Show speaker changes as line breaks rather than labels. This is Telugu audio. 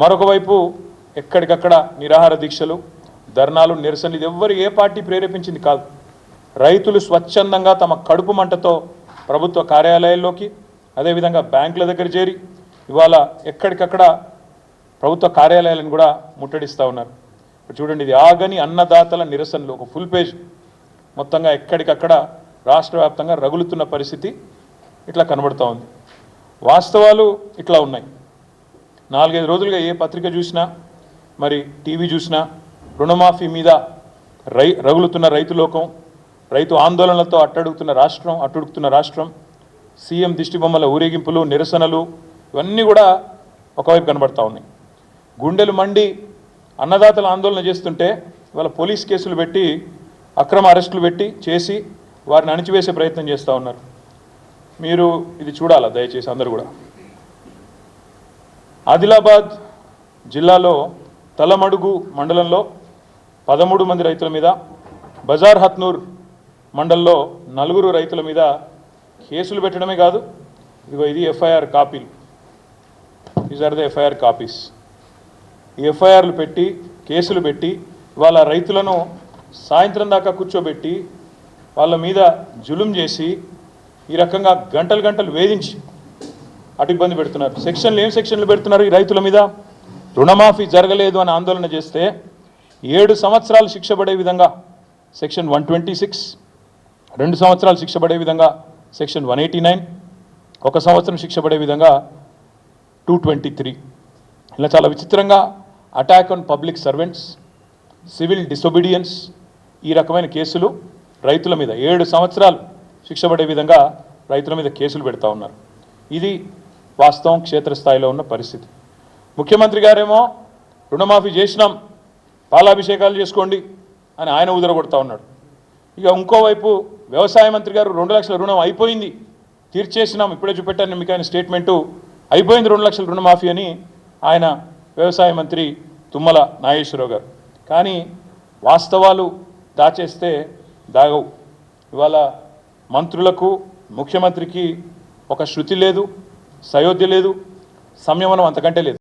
మరొక వైపు ఎక్కడికక్కడ నిరాహార దీక్షలు ధర్నాలు నిరసనలు ఇది ఎవ్వరు ఏ పార్టీ ప్రేరేపించింది కాదు. రైతులు స్వచ్ఛందంగా తమ కడుపు మంటతో ప్రభుత్వ కార్యాలయాల్లోకి అదేవిధంగా బ్యాంకుల దగ్గర చేరి ఇవాళ ఎక్కడికక్కడ ప్రభుత్వ కార్యాలయాలను కూడా ముట్టడిస్తూ ఉన్నారు. ఇప్పుడు చూడండి ఇది ఆగని అన్నదాతల నిరసనలు ఒక ఫుల్ పేజ్. మొత్తంగా ఎక్కడికక్కడ రాష్ట్ర వ్యాప్తంగా రగులుతున్న పరిస్థితి ఇట్లా కనబడుతూ ఉంది. వాస్తవాలు ఇట్లా ఉన్నాయి. నాలుగైదు రోజులుగా ఏ పత్రిక చూసినా మరి టీవీ చూసినా రుణమాఫీ మీద రై రగులుతున్న రైతు లోకం రైతు ఆందోళనలతో అట్టడుగుతున్న రాష్ట్రం అట్టుడుకుతున్న రాష్ట్రం సీఎం దిష్టిబొమ్మల ఊరేగింపులు నిరసనలు ఇవన్నీ కూడా ఒకవైపు కనబడతా ఉన్నాయి. గుండెలు మండి అన్నదాతల ఆందోళన చేస్తుంటే ఇవాళ పోలీస్ కేసులు పెట్టి అక్రమ అరెస్టులు పెట్టి చేసి వారిని అణిచివేసే ప్రయత్నం చేస్తూ ఉన్నారు. మీరు ఇది చూడాలా దయచేసి అందరూ కూడా? ఆదిలాబాద్ జిల్లాలో తలమడుగు మండలంలో పదమూడు మంది రైతుల మీద బజార్ హత్నూర్ మండల్లో నలుగురు రైతుల మీద కేసులు పెట్టడమే కాదు ఇదిగో ఇది ఎఫ్ఐఆర్ కాపీలు. These are the FIR copies. ఈ ఎఫ్ఐఆర్లు పెట్టి కేసులు పెట్టి వాళ్ళ రైతులను సాయంత్రం దాకా కూర్చోబెట్టి వాళ్ళ మీద జులుం చేసి ఈ రకంగా గంటలు గంటలు వేధించి అటు ఇబ్బంది పెడుతున్నారు. సెక్షన్లు ఏం సెక్షన్లు పెడుతున్నారు? ఈ రైతుల మీద రుణమాఫీ జరగలేదు అని ఆందోళన చేస్తే ఏడు సంవత్సరాలు శిక్ష పడే విధంగా సెక్షన్ వన్ ట్వంటీ సిక్స్ రెండు సంవత్సరాలు శిక్ష పడే విధంగా సెక్షన్ వన్ ఎయిటీ నైన్ ఒక సంవత్సరం శిక్ష పడే విధంగా టూ ట్వంటీ త్రీ. ఇలా చాలా విచిత్రంగా attack on public servants civil disobedience ఈ రకమైన కేసులు రైతుల మీద ఏడు సంవత్సరాలు శిక్ష పడే విధంగా రైతుల మీద కేసులు పెడతా ఉన్నారు. ఇది వాస్తవం క్షేత్రస్థాయిలో ఉన్న పరిస్థితి. ముఖ్యమంత్రి గారేమో రుణమాఫీ చేసినాం పాలాభిషేకాలు చేసుకోండి అని ఆయన ఉదరగొడతా ఉన్నాడు. ఇక ఇంకోవైపు వ్యవసాయ మంత్రి గారు రెండు లక్షల రుణం అయిపోయింది తీర్చేసినాం ఇప్పుడే చూపెట్టాను మీకు ఆయన స్టేట్మెంటు అయిపోయింది రెండు లక్షల రుణమాఫీ అని ఆయన వ్యవసాయ మంత్రి తుమ్మల నాగేశ్వరరావు గారు. కానీ వాస్తవాలు దాచేస్తే దాగవు. ఇవాళ మంత్రులకు ముఖ్యమంత్రికి ఒక శృతి లేదు సయోధ్య లేదు సంయమనం అంతకంటే లేదు.